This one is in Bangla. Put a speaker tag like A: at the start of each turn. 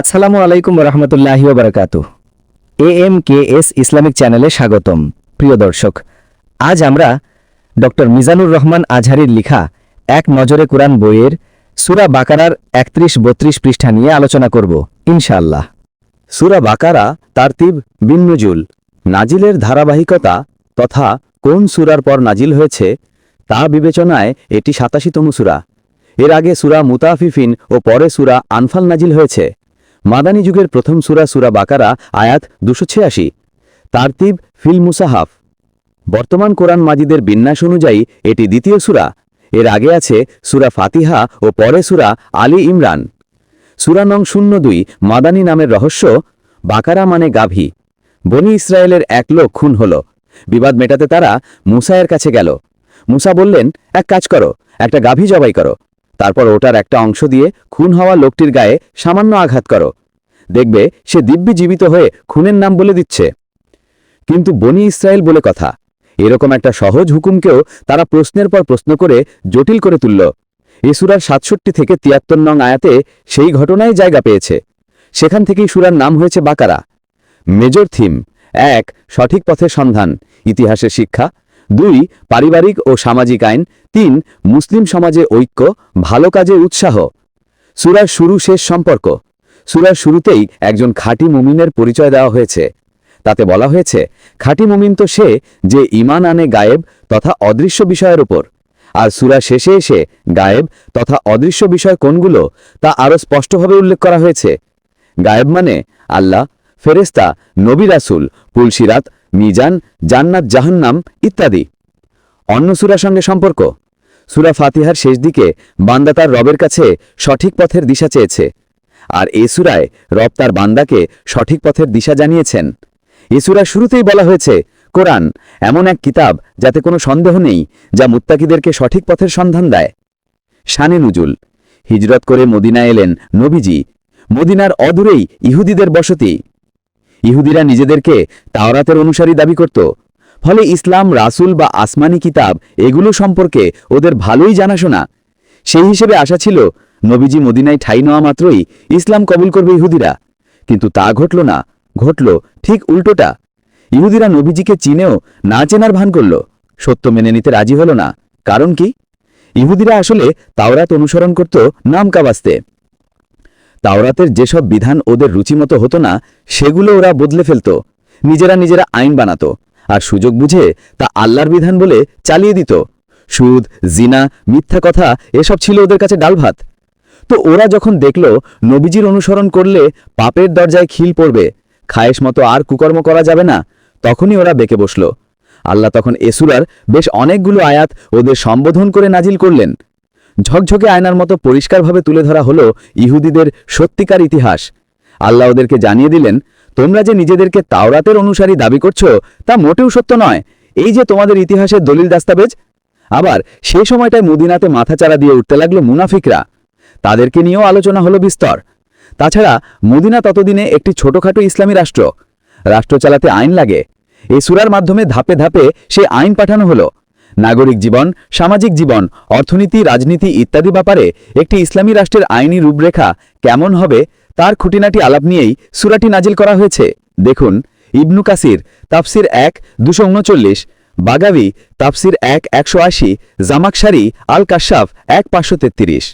A: আসসালামু আলাইকুম রহমতুল্লাহি বারকাতু A M K S Islamic চ্যানেলে স্বাগতম। প্রিয় দর্শক, আজ আমরা ডক্টর মিজানুর রহমান আজহারির লিখা এক নজরে কোরআন বইয়ের সুরা বাকারার একত্রিশ বত্রিশ পৃষ্ঠা নিয়ে আলোচনা করব, ইনশাআল্লাহ।
B: সুরা বাকারা তারতিব বিন্নজুল নাজিলের ধারাবাহিকতা তথা কোন সুরার পর নাজিল হয়েছে তা বিবেচনায় এটি সাতাশিতম সুরা। এর আগে সুরা মুতাফিফিন ও পরে সুরা আনফাল নাজিল হয়েছে। মাদানী যুগের প্রথম সুরা সুরা বাকারা, আয়াত দুশো ছিয়াশি। তারতিব ফিল মুসাহাফ। বর্তমান কোরআন মাজিদের বিন্যাস অনুযায়ী এটি দ্বিতীয় সুরা। এর আগে আছে সুরা ফাতিহা ও পরে সুরা আলী ইমরান। সুরা নং শূন্য দুই, মাদানী নামের রহস্য, বাকারা মানে গাভী। বনি ইসরায়েলের এক লোক খুন হল। বিবাদ মেটাতে তারা মুসায়ের কাছে গেল। মুসা বললেন, এক কাজ করো, একটা গাভী জবাই করো। তারপর ওটার একটা অংশ দিয়ে খুন হওয়া লোকটির গায়ে সামান্য আঘাত করো। দেখবে সে দিব্যি জীবিত হয়ে খুনের নাম বলে দিচ্ছে। কিন্তু বনি ইসরায়েল বলে কথা, এরকম একটা সহজ হুকুমকেও তারা প্রশ্নের পর প্রশ্ন করে জটিল করে তুলল। এ সুরার সাতষট্টি থেকে তিয়াত্তর নং আয়াতে সেই ঘটনায় জায়গা পেয়েছে। সেখান থেকেই সুরার নাম হয়েছে বাকারা। মেজর থিম, এক সঠিক পথের সন্ধান, ইতিহাসের শিক্ষা দুই, পারিবারিক ও সামাজিক আইন। তিন, মুসলিম সমাজে ঐক্য, ভালো কাজে উৎসাহ। সুরার শুরু শেষ সম্পর্ক। সুরার শুরুতেই একজন খাঁটি মুমিনের পরিচয় দেওয়া হয়েছে। তাতে বলা হয়েছে, খাঁটি মুমিন তো সে যে ইমান আনে গায়েব তথা অদৃশ্য বিষয়ের উপর। আর সুরা শেষে এসে গায়েব তথা অদৃশ্য বিষয় কোনগুলো তা আরও স্পষ্টভাবে উল্লেখ করা হয়েছে। গায়েব মানে আল্লাহ ফেরেস্তা নবী রাসুল, পুলসিরাত মিজান, জান্নাত, জাহান্নাম ইত্যাদি। অন্য সুরার সঙ্গে সম্পর্ক? সুরা ফাতিহার শেষ দিকে বান্দা তার রবের কাছে সঠিক পথের দিশা চেয়েছে। আর এ সুরায় রব তার বান্দাকে সঠিক পথের দিশা জানিয়েছেন। এ সুরার শুরুতেই বলা হয়েছে, কোরআন এমন এক কিতাব যাতে কোনো সন্দেহ নেই যা মুত্তাকিদেরকে সঠিক পথের সন্ধান দেয়। শানে নুজুল, হিজরত করে মদিনা এলেন নবীজি। মদিনার অদূরেই ইহুদিদের বসতি। ইহুদিরা নিজেদেরকে তাওরাতের অনুসারী দাবি করত। ফলে ইসলাম, রাসুল বা আসমানি কিতাব এগুলো সম্পর্কে ওদের ভালোই জানাশোনা। সেই হিসেবে আশা ছিল, নবীজি মদিনায় ঠাই নেওয়া মাত্রই ইসলাম কবুল করবে ইহুদিরা। কিন্তু তা ঘটল না, ঘটল ঠিক উল্টোটা। ইহুদিরা নবীজিকে চিনেও না চেনার ভান করল। সত্য মেনে নিতে রাজি হল না। কারণ কি? ইহুদিরা আসলে তাওরাত অনুসরণ করত নাম কাবাস্তে তাওরাতের যেসব বিধান ওদের রুচিমতো হতো না, সেগুলো ওরা বদলে ফেলত। নিজেরা নিজেরা আইন বানাত। আর সুযোগ বুঝে তা আল্লাহর বিধান বলে চালিয়ে দিত। সুদ, জিনা, মিথ্যা কথা, এসব ছিল ওদের কাছে ডালভাত। তো ওরা যখন দেখল নবীজির অনুসরণ করলে পাপের দরজায় খিল পড়বে, খায়েশ মতো আর কুকর্ম করা যাবে না, তখনই ওরা বেঁকে বসল। আল্লাহ তখন এসুরার বেশ অনেকগুলো আয়াত ওদের সম্বোধন করে নাজিল করলেন। ঝকঝকে আয়নার মতো পরিষ্কারভাবে তুলে ধরা হলো ইহুদিদের সত্যিকার ইতিহাস। আল্লাহ ওদেরকে জানিয়ে দিলেন, তোমরা যে নিজেদেরকে তাওরাতের অনুসারী দাবি করছ, তা মোটেও সত্য নয়। এই যে তোমাদের ইতিহাসের দলিল দাস্তাবেজ? আবার সেই সময়টায় মদিনাতে মাথাচাড়া দিয়ে উঠতে লাগল মুনাফিকরা। তাদেরকে নিয়েও আলোচনা হলো বিস্তর। তাছাড়া মদিনা ততদিনে একটি ছোটখাটো ইসলামী রাষ্ট্র। রাষ্ট্র চালাতে আইন লাগে। এই সুরার মাধ্যমে ধাপে ধাপে সে আইন পাঠানো হলো। নাগরিক জীবন, সামাজিক জীবন, অর্থনীতি, রাজনীতি ইত্যাদি ব্যাপারে একটি ইসলামী রাষ্ট্রের আইনি রূপরেখা কেমন হবে তার খুঁটিনাটি আলাপ নিয়েই সুরাটি নাজিল করা হয়েছে। দেখুন, ইবনু কাসির, তাফসির এক, দুশো উনচল্লিশ, বাগাবি, তাফসির এক, একশো আশি, জামাকসারি আল কাশাফ এক, পাঁচশো তেত্রিশ।